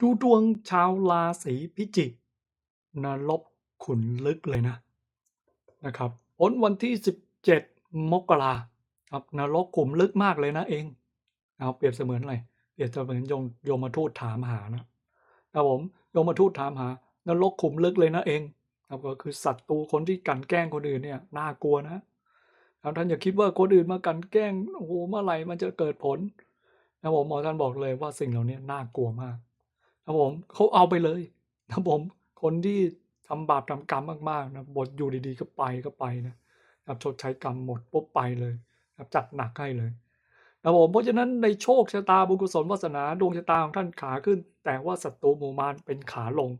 ดูดวงชาวราศีพิจิกนรกขุนลึกเลยนะนะครับผลวันที่ 17 มกราครับนรกขุมลึกมากเลยนะเองเอาเปรียบเสมือนอะไรเปรียบเสมือนโยมโยมทูตถามหานะครับผมโยมทูตถามหานรกขุมลึกเลยนะเองครับก็คือศัตรูคนที่กันแกล้งคนอื่นเนี่ยน่ากลัวนะแล้วท่านอย่าคิดว่าคนอื่นมากันแกล้งโอ้โหเมื่อไหร่มันจะเกิดผลนะผมหมอท่านบอกเลยว่าสิ่งเหล่านี้น่ากลัวมาก ครับผมเขาเอาไปเลยนะผมคนที่ทำบาปทำกรรมมากๆนะบทอยู่ดีๆก็ไปก็ไปนะครับชดใช้กรรมหมดปุ๊บไปเลยนะครับจัดหนักให้เลยนะผมเพราะฉะนั้นในโชคชะตาบุญกุศลวาสนาดวงชะตาของท่านขาขึ้น แต่ว่าศัตรูหมู่มารเป็นขาลง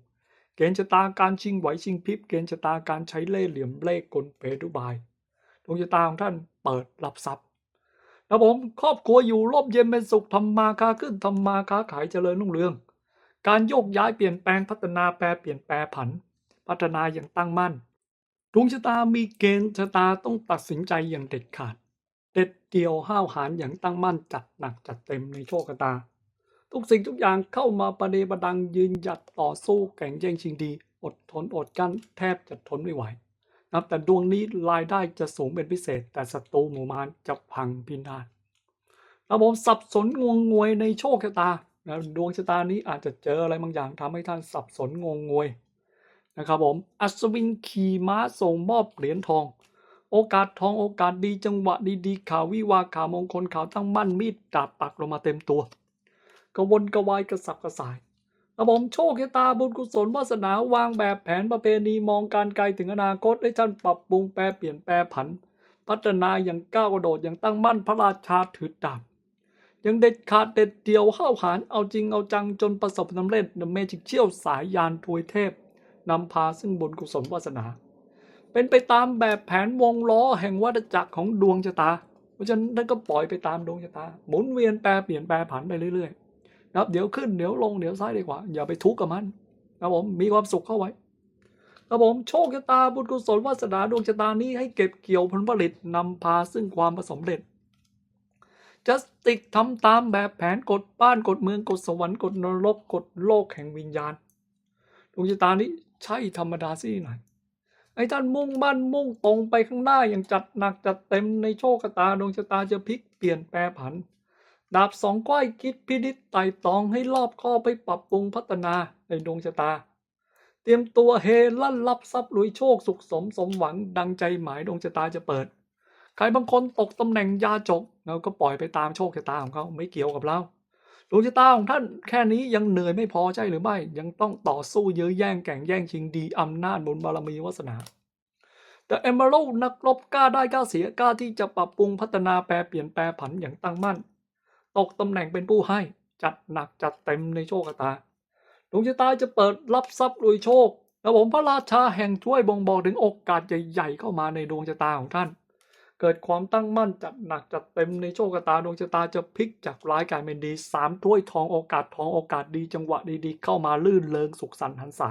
เกณฑ์ชะตาการชิงไหวชิงพริบเกณฑ์ชะตาการใช้เล่ห์เหลี่ยมเล่ห์กลเปดุบายดวงชะตาของท่านเปิดรับทรัพย์นะผมครอบครัวอยู่ร่มเย็นเป็นสุขทำมาค้าขึ้นทำมาค้าขายเจริญรุ่งเรือง การโยกย้ายเปลี่ยนแปลงพัฒนาแปรเปลี่ยนแปลผัน พัฒนาอย่างตั้งมั่นดวงชะตามีเกณฑ์ชะตาต้องตัดสินใจอย่างเด็ดขาด เด็ดเดียวห้าวหาญอย่างตั้งมั่นจัดหนักจัดเต็มในโชคชะตา ทุกสิ่งทุกอย่างเข้ามาประเดประดังยืนหยัดต่อสู้แข่งแย่งชิงดี อดทนอดกั้นแทบจะทนไม่ไหวนับแต่ดวงนี้รายได้จะสูงเป็นพิเศษ แต่ศัตรูหมู่มารจะพังพินาศระบบสับสนงวงงวยในโชคชะตา นะดวงชะตานี้อาจจะเจออะไรบางอย่างทำให้ท่านสับสนงงงวยนะครับผมอัศวินขี่ม้าส่งมอบเหรียญทอง โอกาสทองโอกาสดีจังหวะดีๆข่าววิวาข่าวมงคลข่าวตั้งมั่นมีดดาบปักลงมาเต็มตัวกระวนกระวายกระสับกระส่ายครับผมโชคชะตาบุญกุศลวาสนาวางแบบแผนประเพณีมองการไกลถึงอนาคตให้ท่านปรับปรุงแปรเปลี่ยนแปรผัน พัฒนาอย่างก้าวกระโดดอย่างตั้งมั่นพระราชาถือดาบ ยังเด็ดขาดเด็ดเดียวห้าวหาญเอาจริงเอาจังจนประสบสำเร็จเดอะเมจิกเชี่ยวสายยานทวยเทพนำพาซึ่งบุญกุศลวาสนา เป็นไปตามแบบแผนวงล้อแห่งวัฏจักรของดวงชะตา เพราะฉะนั้นท่านก็ปล่อยไปตามดวงชะตา หมุนเวียนแปรเปลี่ยนแปรผันไปเรื่อยๆนะครับเดี๋ยวขึ้นเดี๋ยวลงเดี๋ยวซ้ายดีกว่า อย่าไปทุกข์กับมันนะผมมีความสุขเข้าไว้ครับผมโชคชะตาบุญกุศลวาสนาดวงชะตานี้ให้เก็บเกี่ยวผลผลิตนำพาซึ่งความประสบเร็จ จัสติกทำตามแบบแผนกฎบ้านกฎเมืองกฎสวรรค์กฎนรกกฎโลกแห่งวิญญาณดวงชะตานี้ใช่ธรรมดาสิหน่อยไอ้ท่านมุ่งมั่นมุ่งตรงไปข้างหน้าอย่างจัดหนักจัดเต็มในโชคชะตาดวงชะตาจะพลิกเปลี่ยนแปรผัน ดาบสองก้อยคิดพินิจไต่ตองให้รอบคอบไปปรับปรุงพัฒนาในดวงชะตา เตรียมตัวเฮลั่นรับทรัพย์ลุยโชคสุขสมสมหวังดังใจหมายดวงชะตาจะเปิด ใครบางคนตกตำแหน่งยาจกเราก็ปล่อยไปตามโชคชะตาของเขาไม่เกี่ยวกับเราดวงชะตาของท่านแค่นี้ยังเหนื่อยไม่พอใช่หรือไม่ ยังต้องต่อสู้เยื้อแย่งแข่งแย่งชิงดีอำนาจบุญบารมีวาสนาแต่เอมเบอร์นักรบกล้าได้กล้าเสียกล้าที่จะปรับปรุงพัฒนาแปรเปลี่ยนแปรผันอย่างตั้งมั่น ตกตำแหน่งเป็นผู้ให้ จัดหนักจัดเต็มในโชคชะตาดวงชะตาจะเปิดรับทรัพย์รวยโชค และผมพระราชาแห่งช่วยบ่งบอกถึงโอกาสใหญ่ๆเข้ามาในดวงชะตาของท่าน เกิดความตั้งมั่นจัดหนักจัดเต็มในโชคชะตาดวงชะตาจะพลิกจากร้ายกลายเป็นดีสามถ้วยทองโอกาสทองโอกาสดีจังหวะดีๆ เข้ามาลื่นเลิงสุขสันต์หันษา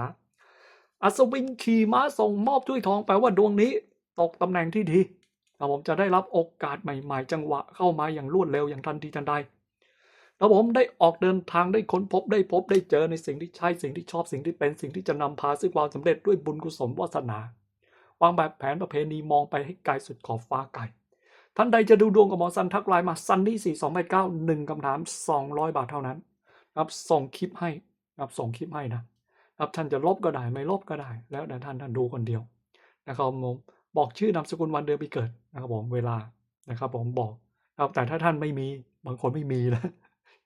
อัศวินขี่ม้าส่งมอบถ้วยทองแปลว่าดวงนี้ ตกตำแหน่งที่ดีแล้วผมจะได้รับโอกาสใหม่ๆ จังหวะเข้ามาอย่างรวดเร็วอย่างทันทีทันใดแล้วผมได้ออกเดินทางได้ค้นพบได้พบได้เจอในสิ่งที่ใช่สิ่งที่ชอบสิ่งที่เป็นสิ่งที่จะนำพาซึ่งความสำเร็จด้วยบุญกุศลวาสนา วางแบบแผนประเพณีมองไปให้ไกลสุดขอบฟ้าไกล ท่านใดจะดูดวงกับหมอซันทักไลน์มาซันนี่สี่สองแปดเก้าหนึ่งคำถามสองร้อยบาทเท่านั้นครับส่งคลิปให้ครับส่งคลิปให้นะครับท่านจะลบก็ได้ไม่ลบก็ได้ แล้วแต่ท่านท่านดูคนเดียวนะครับผมบอกชื่อนามสกุลวันเดือนปีเกิดนะครับผมเวลานะครับผมบอกนะครับแต่ถ้าท่านไม่มีบางคนไม่มีนะ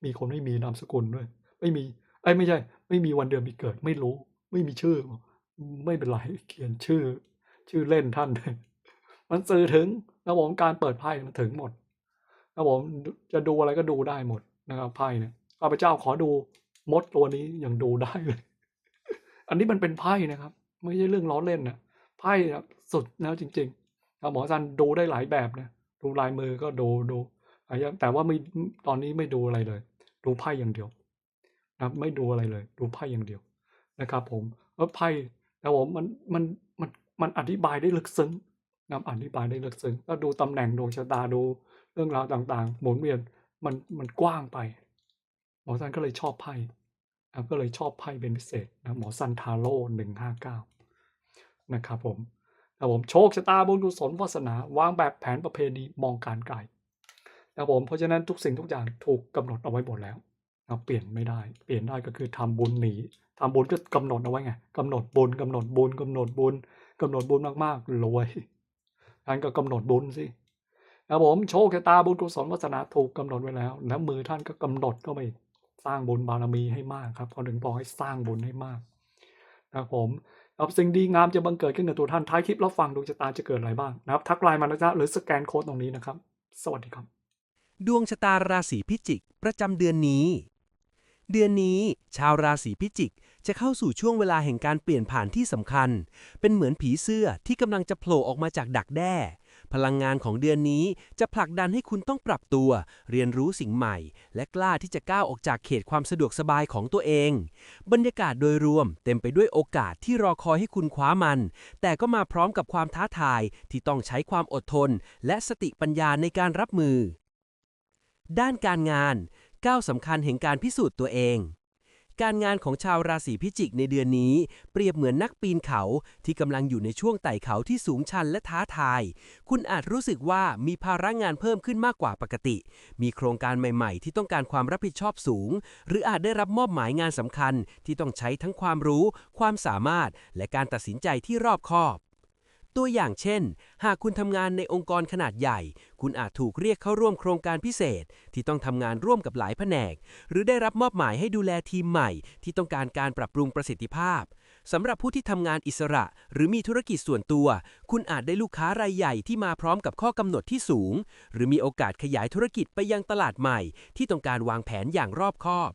มีคนไม่มีนามสกุลด้วย ไม่มีไอ้ไม่ใช่ ไม่มีวันเดือนปีเกิด ไม่รู้ ไม่มีชื่อ ไม่เป็นไรเขียนชื่อ ชื่อเล่นท่าน มันสื่อถึงนะผมการเปิดไพ่มันถึงหมดนะผมจะดูอะไรก็ดูได้หมดนะครับไพ่เนี่ยข้าพเจ้าขอดูมดตัวนี้ยังดูได้เลย อันนี้มันเป็นไพ่นะครับ ไม่ใช่เรื่องล้อเล่นนะไพ่สุดแล้วจริงๆนะหมอซันดูได้หลายแบบนะดูลายมือก็ดูดูแต่ว่าไม่ตอนนี้ไม่ดูอะไรเลย ดูไพ่อย่างเดียวนะครับไม่ดูอะไรเลย ดูไพ่อย่างเดียวนะครับ ผมแล้วไพ่แล้วผมมันมันมัน มันอธิบายได้ลึกซึ้งนะอธิบายได้ลึกซึ้งแล้วดูตำแหน่งดวงชะตาดูเรื่องราวต่างๆ หมุนเวียนมันมันกว้างไป หมอท่านก็เลยชอบไพ่นะก็เลยชอบไพ่เป็นพิเศษนะหมอซันทาโร่หนึ่งห้าเก้านะครับผมครับผมโชคชะตาบุญกุศลวาสนาวางแบบแผนประเพณีมองการไกลนะผมเพราะฉะนั้นทุกสิ่งทุกอย่างถูกกำหนดเอาไว้หมดแล้วนะเปลี่ยนไม่ได้ เปลี่ยนได้ก็คือทำบุญหนีทำบุญก็กำหนดเอาไว้ไงกำหนดบุญกำหนดบุญกำหนดบุญ กำหนดบุญมากๆรวยงั้นก็กำหนดบุญสิครับผมโชคชะตาบุญกุศลวาสนาถูกกำหนดไว้แล้วแล้วมือท่านก็กำหนดก็ไปสร้างบุญบารมีให้มากครับเขาถึงบอกให้สร้างบุญให้มากนะครับผมครับสิ่งดีงามจะบังเกิดขึ้นกับตัวท่านท้ายคลิปแล้วฟังดวงชะตาจะเกิดอะไรบ้างนะครับ ทักไลน์มานะจ๊ะหรือสแกนโค้ดตรงนี้นะครับ สวัสดีครับ ดวงชะตาราศีพิจิก ประจำเดือนนี้ เดือนนี้ ชาวราศีพิจิก จะเข้าสู่ช่วงเวลาแห่งการเปลี่ยนผ่านที่สำคัญ เป็นเหมือนผีเสื้อที่กำลังจะโผล่ออกมาจากดักแด้ พลังงานของเดือนนี้จะผลักดันให้คุณต้องปรับตัว เรียนรู้สิ่งใหม่ และกล้าที่จะก้าวออกจากเขตความสะดวกสบายของตัวเอง บรรยากาศโดยรวม เต็มไปด้วยโอกาสที่รอคอยให้คุณคว้ามัน แต่ก็มาพร้อมกับความท้าทายที่ต้องใช้ความอดทน และสติปัญญาในการรับมือ ด้านการงานก้าวสำคัญแห่งการพิสูจน์ตัวเอง การงานของชาวราศีพิจิกในเดือนนี้ เปรียบเหมือนนักปีนเขาที่กำลังอยู่ในช่วงไต่เขาที่สูงชันและท้าทาย คุณอาจรู้สึกว่ามีภาระงานเพิ่มขึ้นมากกว่าปกติ มีโครงการใหม่ๆ ที่ต้องการความรับผิดชอบสูง หรืออาจได้รับมอบหมายงานสำคัญที่ต้องใช้ทั้งความรู้ ความสามารถ และการตัดสินใจที่รอบคอบ ตัวอย่างเช่น หากคุณทำงานในองค์กรขนาดใหญ่ คุณอาจถูกเรียกเข้าร่วมโครงการพิเศษ ที่ต้องทำงานร่วมกับหลายแผนก หรือได้รับมอบหมายให้ดูแลทีมใหม่ ที่ต้องการการปรับปรุงประสิทธิภาพสำหรับผู้ที่ทำงานอิสระ หรือมีธุรกิจส่วนตัว คุณอาจได้ลูกค้ารายใหญ่ที่มาพร้อมกับข้อกำหนดที่สูง หรือมีโอกาสขยายธุรกิจไปยังตลาดใหม่ ที่ต้องการวางแผนอย่างรอบคอบ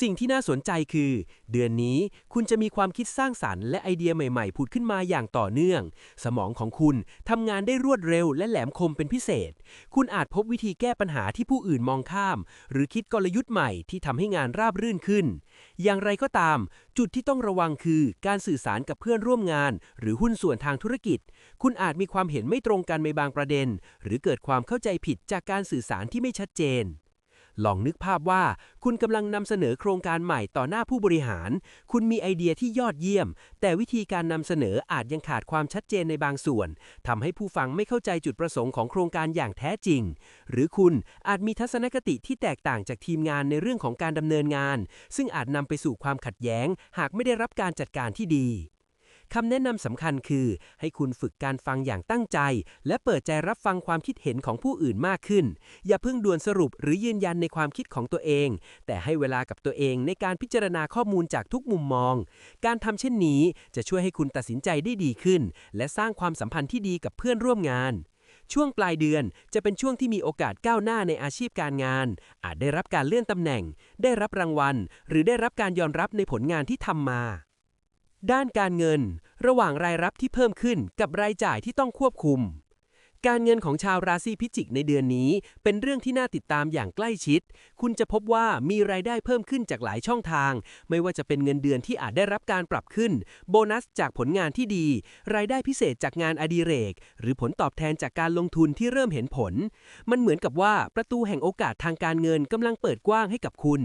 สิ่งที่น่าสนใจคือ เดือนนี้คุณจะมีความคิดสร้างสรรค์และไอเดียใหม่ๆ ผุดขึ้นมาอย่างต่อเนื่อง สมองของคุณทำงานได้รวดเร็วและแหลมคมเป็นพิเศษ คุณอาจพบวิธีแก้ปัญหาที่ผู้อื่นมองข้าม หรือคิดกลยุทธ์ใหม่ที่ทำให้งานราบรื่นขึ้น อย่างไรก็ตาม จุดที่ต้องระวังคือ การสื่อสารกับเพื่อนร่วมงาน หรือหุ้นส่วนทางธุรกิจ คุณอาจมีความเห็นไม่ตรงกันในบางประเด็น หรือเกิดความเข้าใจผิดจากการสื่อสารที่ไม่ชัดเจน ลองนึกภาพว่า คุณกำลังนำเสนอโครงการใหม่ต่อหน้าผู้บริหาร คุณมีไอเดียที่ยอดเยี่ยม แต่วิธีการนำเสนออาจยังขาดความชัดเจนในบางส่วนทำให้ผู้ฟังไม่เข้าใจจุดประสงค์ของโครงการอย่างแท้จริง หรือคุณอาจมีทัศนคติที่แตกต่างจากทีมงานในเรื่องของการดำเนินงาน ซึ่งอาจนำไปสู่ความขัดแย้ง หากไม่ได้รับการจัดการที่ดี คำแนะนำสำคัญคือ ให้คุณฝึกการฟังอย่างตั้งใจ และเปิดใจรับฟังความคิดเห็นของผู้อื่นมากขึ้น อย่าเพิ่งด่วนสรุปหรือยืนยันในความคิดของตัวเอง แต่ให้เวลากับตัวเองในการพิจารณาข้อมูลจากทุกมุมมอง การทำเช่นนี้จะช่วยให้คุณตัดสินใจได้ดีขึ้น และสร้างความสัมพันธ์ที่ดีกับเพื่อนร่วมงานช่วงปลายเดือนจะเป็นช่วงที่มีโอกาสก้าวหน้าในอาชีพการงาน อาจได้รับการเลื่อนตำแหน่ง ได้รับรางวัล หรือได้รับการยอมรับในผลงานที่ทำมา ด้านการเงิน ระหว่างรายรับที่เพิ่มขึ้นกับรายจ่ายที่ต้องควบคุม การเงินของชาวราศีพิจิกในเดือนนี้ เป็นเรื่องที่น่าติดตามอย่างใกล้ชิด คุณจะพบว่ามีรายได้เพิ่มขึ้นจากหลายช่องทาง ไม่ว่าจะเป็นเงินเดือนที่อาจได้รับการปรับขึ้น โบนัสจากผลงานที่ดี รายได้พิเศษจากงานอดิเรก หรือผลตอบแทนจากการลงทุนที่เริ่มเห็นผล มันเหมือนกับว่าประตูแห่งโอกาสทางการเงินกำลังเปิดกว้างให้กับคุณ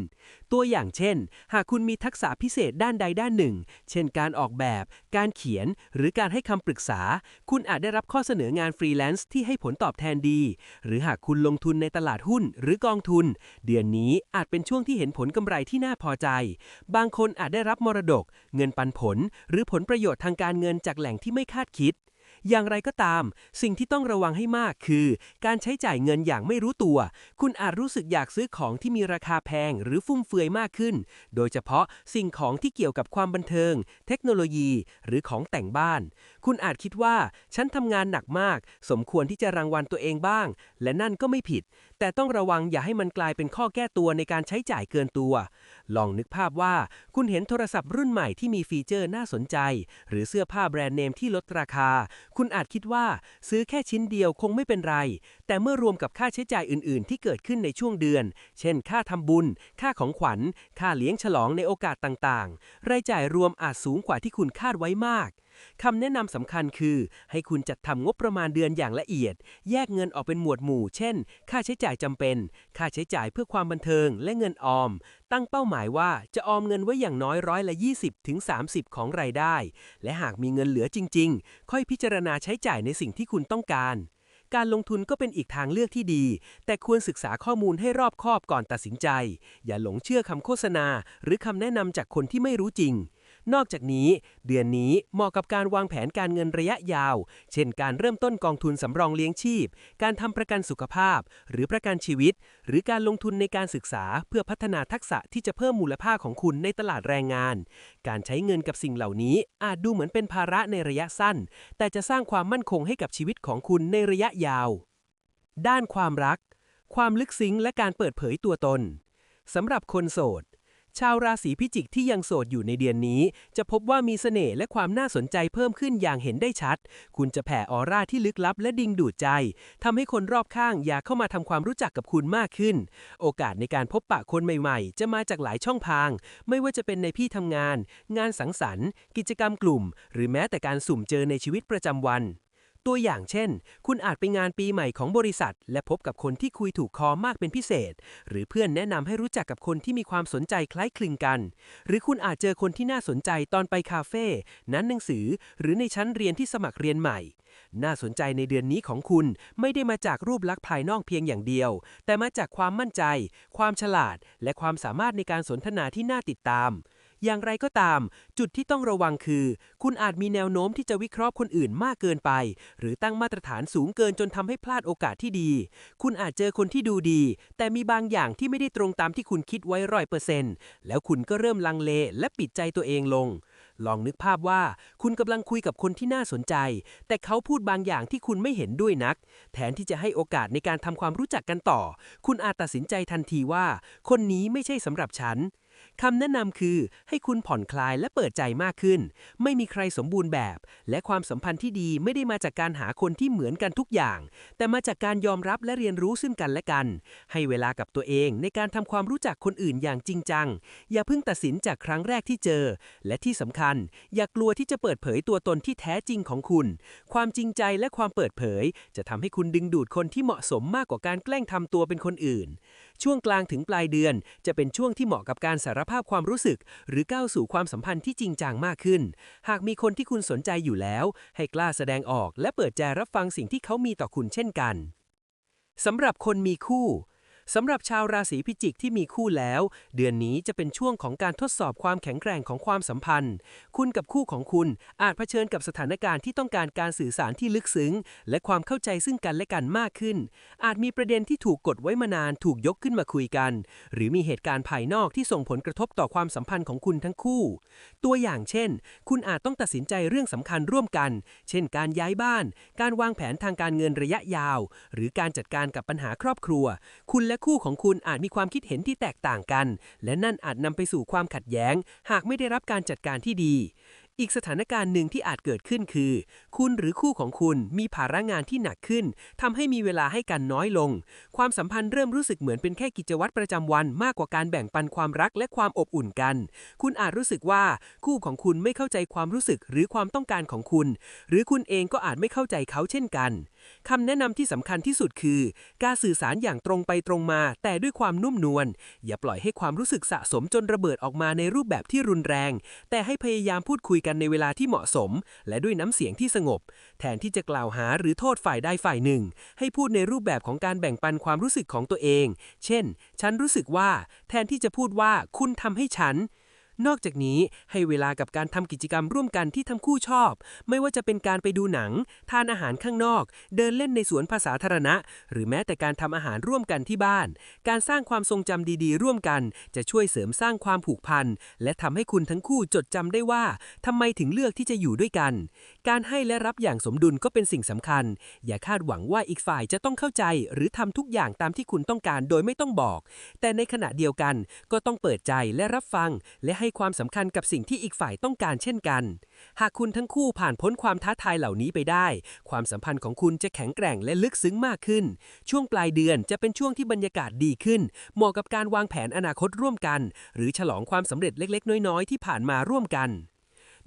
ตัวอย่างเช่น หากคุณมีทักษะพิเศษด้านใดด้านหนึ่ง เช่น การออกแบบ การเขียน หรือการให้คำปรึกษา คุณอาจได้รับข้อเสนองานฟรีแลนซ์ที่ให้ผลตอบแทนดี หรือหากคุณลงทุนในตลาดหุ้นหรือกองทุน เดือนนี้อาจเป็นช่วงที่เห็นผลกำไรที่น่าพอใจ บางคนอาจได้รับมรดก เงินปันผล หรือผลประโยชน์ทางการเงินจากแหล่งที่ไม่คาดคิด อย่างไรก็ตาม สิ่งที่ต้องระวังให้มากคือ การใช้จ่ายเงินอย่างไม่รู้ตัว คุณอาจรู้สึกอยากซื้อของที่มีราคาแพงหรือฟุ่มเฟือยมากขึ้น โดยเฉพาะสิ่งของที่เกี่ยวกับความบันเทิง เทคโนโลยี หรือของแต่งบ้าน คุณอาจคิดว่า ฉันทำงานหนักมาก สมควรที่จะรางวัลตัวเองบ้าง และนั่นก็ไม่ผิด แต่ต้องระวังอย่าให้มันกลายเป็นข้อแก้ตัวในการใช้จ่ายเกินตัว ลองนึกภาพว่าคุณเห็นโทรศัพท์รุ่นใหม่ที่มีฟีเจอร์น่าสนใจ หรือเสื้อผ้าแบรนด์เนมที่ลดราคา คุณอาจคิดว่าซื้อแค่ชิ้นเดียวคงไม่เป็นไร แต่เมื่อรวมกับค่าใช้จ่ายอื่น ๆ ที่เกิดขึ้นในช่วงเดือน เช่น ค่าทำบุญ ค่าของขวัญ ค่าเลี้ยงฉลองในโอกาสต่าง ๆ รายจ่ายรวมอาจสูงกว่าที่คุณคาดไว้มาก คำแนะนำสำคัญคือ ให้คุณจัดทำงบประมาณเดือนอย่างละเอียด แยกเงินออกเป็นหมวดหมู่ เช่น ค่าใช้จ่ายจำเป็น ค่าใช้จ่ายเพื่อความบันเทิง และเงินออม ตั้งเป้าหมายว่าจะออมเงินไว้อย่างน้อยร้อยละ 20ถึง30 ของรายได้ และหากมีเงินเหลือจริง ๆ ค่อยพิจารณาใช้จ่ายในสิ่งที่คุณต้องการการลงทุนก็เป็นอีกทางเลือกที่ดี แต่ควรศึกษาข้อมูลให้รอบคอบก่อนตัดสินใจ อย่าหลงเชื่อคำโฆษณา หรือคำแนะนำจากคนที่ไม่รู้จริง นอกจากนี้ เดือนนี้เหมาะกับการวางแผนการเงินระยะยาว เช่นการเริ่มต้นกองทุนสำรองเลี้ยงชีพ การทำประกันสุขภาพ หรือประกันชีวิต หรือการลงทุนในการศึกษาเพื่อพัฒนาทักษะที่จะเพิ่มมูลค่าของคุณในตลาดแรงงาน การใช้เงินกับสิ่งเหล่านี้ อาจดูเหมือนเป็นภาระในระยะสั้น แต่จะสร้างความมั่นคงให้กับชีวิตของคุณในระยะยาว ด้านความรัก ความลึกซึ้งและการเปิดเผยตัวตนสำหรับคนโสด ชาวราศีพิจิกที่ยังโสดอยู่ในเดือนนี้ จะพบว่ามีเสน่ห์และความน่าสนใจเพิ่มขึ้นอย่างเห็นได้ชัด คุณจะแผ่ออร่าที่ลึกลับและดึงดูดใจทำให้คนรอบข้างอยากเข้ามาทำความรู้จักกับคุณมากขึ้น โอกาสในการพบปะคนใหม่ๆ จะมาจากหลายช่องทาง ไม่ว่าจะเป็นในที่ทำงาน งานสังสรรค์ กิจกรรมกลุ่ม หรือแม้แต่การสุ่มเจอในชีวิตประจำวัน ตัวอย่างเช่น คุณอาจไปงานปีใหม่ของบริษัท และพบกับคนที่คุยถูกคอมากเป็นพิเศษ หรือเพื่อนแนะนำให้รู้จักกับคนที่มีความสนใจคล้ายคลึงกัน หรือคุณอาจเจอคนที่น่าสนใจตอนไปคาเฟ่นั้นหนังสือ หรือในชั้นเรียนที่สมัครเรียนใหม่ น่าสนใจในเดือนนี้ของคุณไม่ได้มาจากรูปลักษณ์ภายนอกเพียงอย่างเดียว แต่มาจากความมั่นใจ ความฉลาด และความสามารถในการสนทนาที่น่าติดตาม อย่างไรก็ตาม จุดที่ต้องระวังคือ คุณอาจมีแนวโน้มที่จะวิเคราะห์คนอื่นมากเกินไป หรือตั้งมาตรฐานสูงเกินจนทำให้พลาดโอกาสที่ดี คุณอาจเจอคนที่ดูดี แต่มีบางอย่างที่ไม่ได้ตรงตามที่คุณคิดไว้ร้อยเปอร์เซ็นต์แล้วคุณก็เริ่มลังเลและปิดใจตัวเองลง ลองนึกภาพว่าคุณกำลังคุยกับคนที่น่าสนใจ แต่เขาพูดบางอย่างที่คุณไม่เห็นด้วยนัก แทนที่จะให้โอกาสในการทำความรู้จักกันต่อ คุณอาจตัดสินใจทันทีว่า คนนี้ไม่ใช่สำหรับฉัน คำแนะนำคือ ให้คุณผ่อนคลายและเปิดใจมากขึ้น ไม่มีใครสมบูรณ์แบบ และความสัมพันธ์ที่ดีไม่ได้มาจากการหาคนที่เหมือนกันทุกอย่าง แต่มาจากการยอมรับและเรียนรู้ซึ่งกันและกัน ให้เวลากับตัวเองในการทำความรู้จักคนอื่นอย่างจริงจัง อย่าเพิ่งตัดสินจากครั้งแรกที่เจอ และที่สำคัญ อย่ากลัวที่จะเปิดเผยตัวตนที่แท้จริงของคุณ ความจริงใจและความเปิดเผย จะทำให้คุณดึงดูดคนที่เหมาะสมมากกว่าการแกล้งทำตัวเป็นคนอื่น ช่วงกลางถึงปลายเดือน จะเป็นช่วงที่เหมาะกับการสารภาพความรู้สึก หรือก้าวสู่ความสัมพันธ์ที่จริงจังมากขึ้น หากมีคนที่คุณสนใจอยู่แล้ว ให้กล้าแสดงออก และเปิดใจรับฟังสิ่งที่เขามีต่อคุณเช่นกันสำหรับคนมีคู่ สำหรับชาวราศีพิจิกที่มีคู่แล้ว เดือนนี้จะเป็นช่วงของการทดสอบความแข็งแกร่งของความสัมพันธ์ คุณกับคู่ของคุณอาจเผชิญกับสถานการณ์ที่ต้องการการสื่อสารที่ลึกซึ้ง และความเข้าใจซึ่งกันและกันมากขึ้น อาจมีประเด็นที่ถูกกดไว้มานานถูกยกขึ้นมาคุยกัน หรือมีเหตุการณ์ภายนอกที่ส่งผลกระทบต่อความสัมพันธ์ของคุณทั้งคู่ ตัวอย่างเช่น คุณอาจต้องตัดสินใจเรื่องสำคัญร่วมกัน เช่น การย้ายบ้าน การวางแผนทางการเงินระยะยาว หรือการจัดการกับปัญหาครอบครัว คุณและคู่ของคุณอาจมีความคิดเห็นที่แตกต่างกัน และนั่นอาจนำไปสู่ความขัดแย้ง หากไม่ได้รับการจัดการที่ดี อีกสถานการณ์หนึ่งที่อาจเกิดขึ้นคือ คุณหรือคู่ของคุณมีภาระงานที่หนักขึ้นทำให้มีเวลาให้กันน้อยลง ความสัมพันธ์เริ่มรู้สึกเหมือนเป็นแค่กิจวัตรประจำวันมากกว่าการแบ่งปันความรักและความอบอุ่นกัน คุณอาจรู้สึกว่าคู่ของคุณไม่เข้าใจความรู้สึกหรือความต้องการของคุณ หรือคุณเองก็อาจไม่เข้าใจเขาเช่นกัน คำแนะนำที่สำคัญที่สุดคือ การสื่อสารอย่างตรงไปตรงมา แต่ด้วยความนุ่มนวล อย่าปล่อยให้ความรู้สึกสะสมจนระเบิดออกมาในรูปแบบที่รุนแรง แต่ให้พยายามพูดคุยกันในเวลาที่เหมาะสม และด้วยน้ำเสียงที่สงบ แทนที่จะกล่าวหาหรือโทษฝ่ายใดฝ่ายหนึ่ง ให้พูดในรูปแบบของการแบ่งปันความรู้สึกของตัวเอง เช่น ฉันรู้สึกว่า แทนที่จะพูดว่าคุณทำให้ฉัน นอกจากนี้ให้เวลากับการทำกิจกรรมร่วมกันที่ทั้งคู่ชอบ ไม่ว่าจะเป็นการไปดูหนัง ทานอาหารข้างนอก เดินเล่นในสวนภาษาธารณะ หรือแม้แต่การทำอาหารร่วมกันที่บ้าน การสร้างความทรงจำดีๆ ร่วมกัน จะช่วยเสริมสร้างความผูกพัน และทำให้คุณทั้งคู่จดจำได้ว่าทำไมถึงเลือกที่จะอยู่ด้วยกัน การให้และรับอย่างสมดุลก็เป็นสิ่งสำคัญ อย่าคาดหวังว่าอีกฝ่ายจะต้องเข้าใจ หรือทำทุกอย่างตามที่คุณต้องการโดยไม่ต้องบอก แต่ในขณะเดียวกันก็ต้องเปิดใจและรับฟังและให้ความสำคัญกับสิ่งที่อีกฝ่ายต้องการเช่นกัน หากคุณทั้งคู่ผ่านพ้นความท้าทายเหล่านี้ไปได้ ความสัมพันธ์ของคุณจะแข็งแกร่งและลึกซึ้งมากขึ้น ช่วงปลายเดือนจะเป็นช่วงที่บรรยากาศดีขึ้น เหมาะกับการวางแผนอนาคตร่วมกัน หรือฉลองความสำเร็จเล็กๆ น้อยๆ ที่ผ่านมาร่วมกัน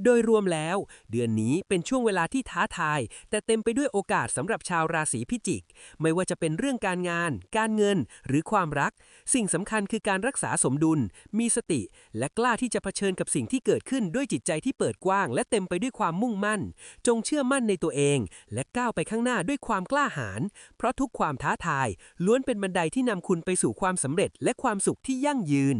โดยรวมแล้ว เดือนนี้เป็นช่วงเวลาที่ท้าทาย แต่เต็มไปด้วยโอกาสสำหรับชาวราศีพิจิก ไม่ว่าจะเป็นเรื่องการงาน การเงิน หรือความรัก สิ่งสำคัญคือการรักษาสมดุล มีสติ และกล้าที่จะเผชิญกับสิ่งที่เกิดขึ้นด้วยจิตใจที่เปิดกว้าง และเต็มไปด้วยความมุ่งมั่น จงเชื่อมั่นในตัวเอง และก้าวไปข้างหน้าด้วยความกล้าหาญเพราะทุกความท้าทาย ล้วนเป็นบันไดที่นำคุณไปสู่ความสำเร็จและความสุขที่ยั่งยืน